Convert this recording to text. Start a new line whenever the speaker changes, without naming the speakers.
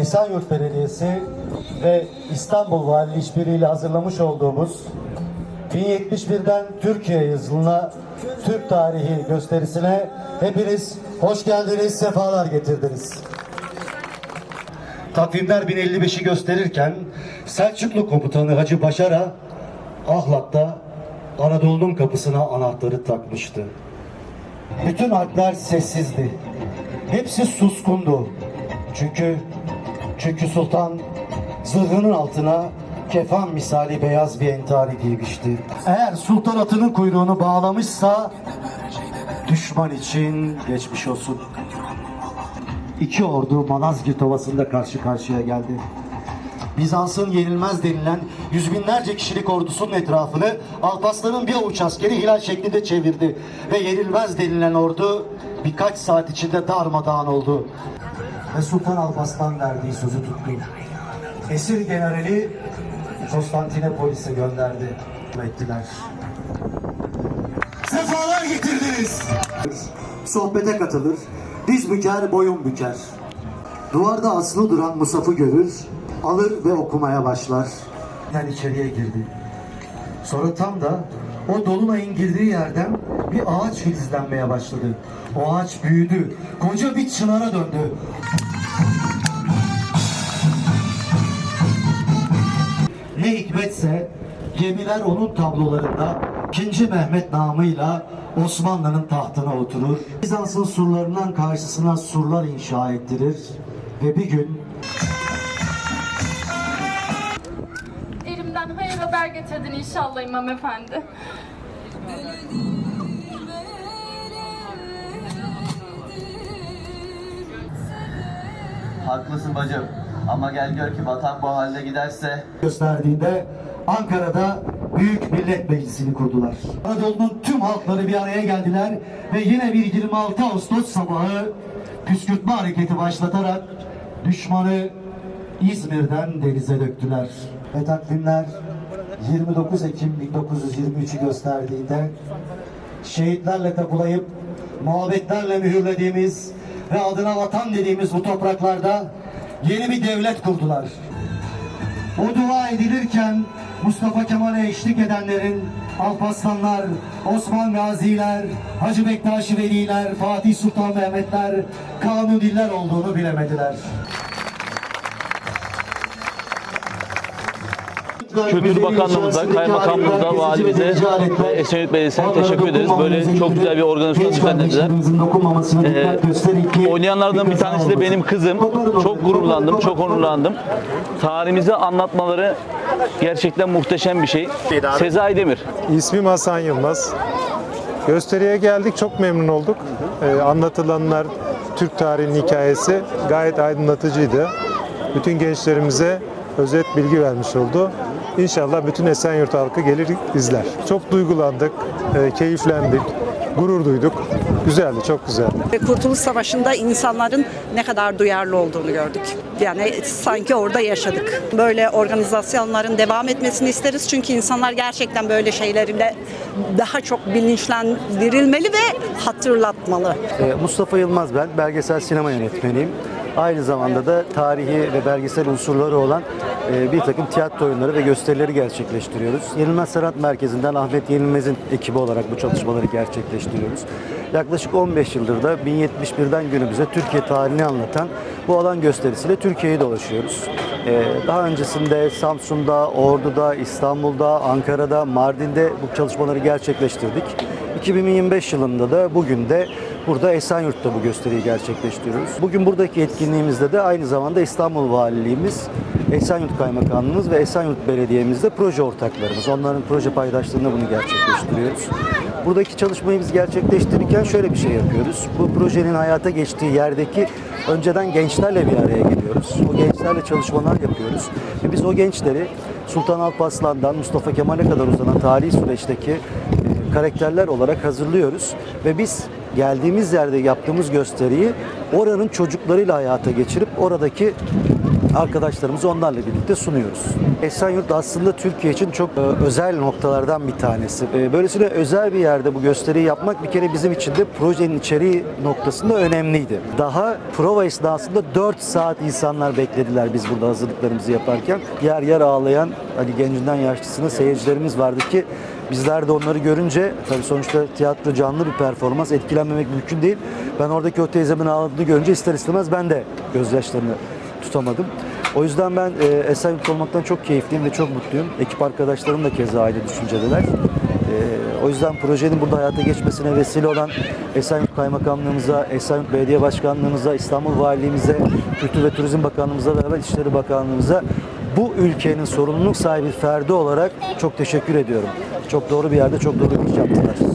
Esenyurt Belediyesi ve İstanbul Valiliği işbirliğiyle hazırlamış olduğumuz 1071'den Türkiye yazılına Türk tarihi gösterisine hepiniz hoş geldiniz, sefalar getirdiniz. Takvimler 1055'i gösterirken Selçuklu komutanı Hacı Başar'a Ahlat'ta Anadolu'nun kapısına anahtarı takmıştı. Bütün harpler sessizdi. Hepsi suskundu. Çünkü çünkü sultan zırhının altına kefan misali beyaz bir entari giymişti. Eğer sultan atının kuyruğunu bağlamışsa düşman için geçmiş olsun. İki ordu Malazgirt Ovası'nda karşı karşıya geldi. Bizans'ın yenilmez denilen yüz binlerce kişilik ordusunun etrafını Alparslan'ın bir avuç askeri hilal şeklinde çevirdi. Ve yenilmez denilen ordu birkaç saat içinde darmadağın oldu. Ve Sultan Alparslan verdiği sözü tuttu. Esir generali Konstantinopolis'e gönderdi. Ettiler. Sefalar getirdiniz. Sohbete katılır, diz büker, boyun büker. Duvarda asılı duran Musaf'ı görür, alır ve okumaya başlar. Yani içeriye girdi. Sonra tam da o dolunayın girdiği yerden bir ağaç filizlenmeye başladı. O ağaç büyüdü, koca bir çınara döndü. Ne hikmetse gemiler onun tablolarında 2. Mehmet namıyla Osmanlı'nın tahtına oturur. Bizans'ın surlarından karşısına surlar inşa ettirir ve bir gün
getirdin inşallah İmam Efendi.
Haklısın bacım. Ama gel gör ki vatan bu halde giderse
gösterdiğinde Ankara'da Büyük Millet Meclisi'ni kurdular. Anadolu'nun tüm halkları bir araya geldiler ve yine bir 26 Ağustos sabahı püskürtme hareketi başlatarak düşmanı İzmir'den denize döktüler. Ve takvimler 29 Ekim 1923'ü gösterdiğinde şehitlerle tapulayıp muhabbetlerle mühürlediğimiz ve adına vatan dediğimiz bu topraklarda yeni bir devlet kurdular. O dua edilirken Mustafa Kemal'e eşlik edenlerin Alparslanlar, Osman Gaziler, Hacı Bektaş Veliler, Fatih Sultan Mehmetler, Kanuniler olduğunu bilemediler.
Kültür Bakanlığımıza, Kaymakamlığımıza, Valimize ve Esenyurt Belediyesi'ne teşekkür ederiz. Böyle çok güzel bir organizasyon düzenlediler. Ee, oynayanlardan bir tanesi de benim kızım. Çok gururlandım, çok onurlandım. Tarihimizi anlatmaları gerçekten muhteşem bir şey. Sezai Demir.
İsmim Hasan Yılmaz. Gösteriye geldik, çok memnun olduk. Ee, anlatılanlar, Türk tarihinin hikayesi gayet aydınlatıcıydı. Bütün gençlerimize özet bilgi vermiş oldu. İnşallah bütün Esenyurt halkı gelir izler. Çok duygulandık, e, keyiflendik, gurur duyduk. Güzeldi, çok güzeldi.
Kurtuluş Savaşı'nda insanların ne kadar duyarlı olduğunu gördük. Yani sanki orada yaşadık. Böyle organizasyonların devam etmesini isteriz çünkü insanlar gerçekten böyle şeylerle daha çok bilinçlendirilmeli ve hatırlatmalı.
Ee, Mustafa Yılmaz ben, belgesel sinema yönetmeniyim. Aynı zamanda da tarihi ve belgesel unsurları olan e, bir takım tiyatro oyunları ve gösterileri gerçekleştiriyoruz. Yenilmez Sanat Merkezi'nden Ahmet Yenilmez'in ekibi olarak bu çalışmaları gerçekleştiriyoruz. Yaklaşık 15 yıldır da 1071'den günümüze Türkiye tarihini anlatan bu alan gösterisiyle Türkiye'yi dolaşıyoruz. Ee, Daha öncesinde Samsun'da, Ordu'da, İstanbul'da, Ankara'da, Mardin'de bu çalışmaları gerçekleştirdik. 2025 yılında da bugün de burada Esenyurt'ta bu gösteriyi gerçekleştiriyoruz. Bugün buradaki etkinliğimizde de aynı zamanda İstanbul Valiliğimiz, Esenyurt Kaymakamlığımız ve Esenyurt Belediye'mizde proje ortaklarımız. Onların proje paydaşlığında bunu gerçekleştiriyoruz. Buradaki çalışmayı biz gerçekleştirirken şöyle bir şey yapıyoruz. Bu projenin hayata geçtiği yerdeki önceden gençlerle bir araya geliyoruz. O gençlerle çalışmalar yapıyoruz. Ve biz o gençleri Sultan Alparslan'dan Mustafa Kemal'e kadar uzanan tarihi süreçteki karakterler olarak hazırlıyoruz. Ve biz geldiğimiz yerde yaptığımız gösteriyi oranın çocuklarıyla hayata geçirip oradaki
arkadaşlarımızı onlarla birlikte sunuyoruz. Esenyurt aslında Türkiye için çok e, özel noktalardan bir tanesi. E, Böylesine özel bir yerde bu gösteriyi yapmak bir kere bizim için de projenin içeriği noktasında önemliydi. Daha prova esnasında 4 saat insanlar beklediler biz burada hazırlıklarımızı yaparken. Yer yer ağlayan hani gencinden yaşlısına seyircilerimiz vardı ki Bizler de onları görünce tabii sonuçta tiyatro canlı bir performans etkilenmemek mümkün değil. Ben oradaki o teyzemin ağladığını görünce ister istemez ben de gözyaşlarını tutamadım. O yüzden ben e, Esenyurt olmaktan çok keyifliyim ve çok mutluyum. Ekip arkadaşlarım da keza aynı düşüncedeler. E, o yüzden projenin burada hayata geçmesine vesile olan Esenyurt Kaymakamlığımıza, Esenyurt Belediye Başkanlığımıza, İstanbul Valiliğimize, Kültür ve Turizm Bakanlığımıza beraber İçişleri Bakanlığımıza bu ülkenin sorumluluk sahibi ferdi olarak çok teşekkür ediyorum. Çok doğru bir yerde çok doğru bir iş yaptılar.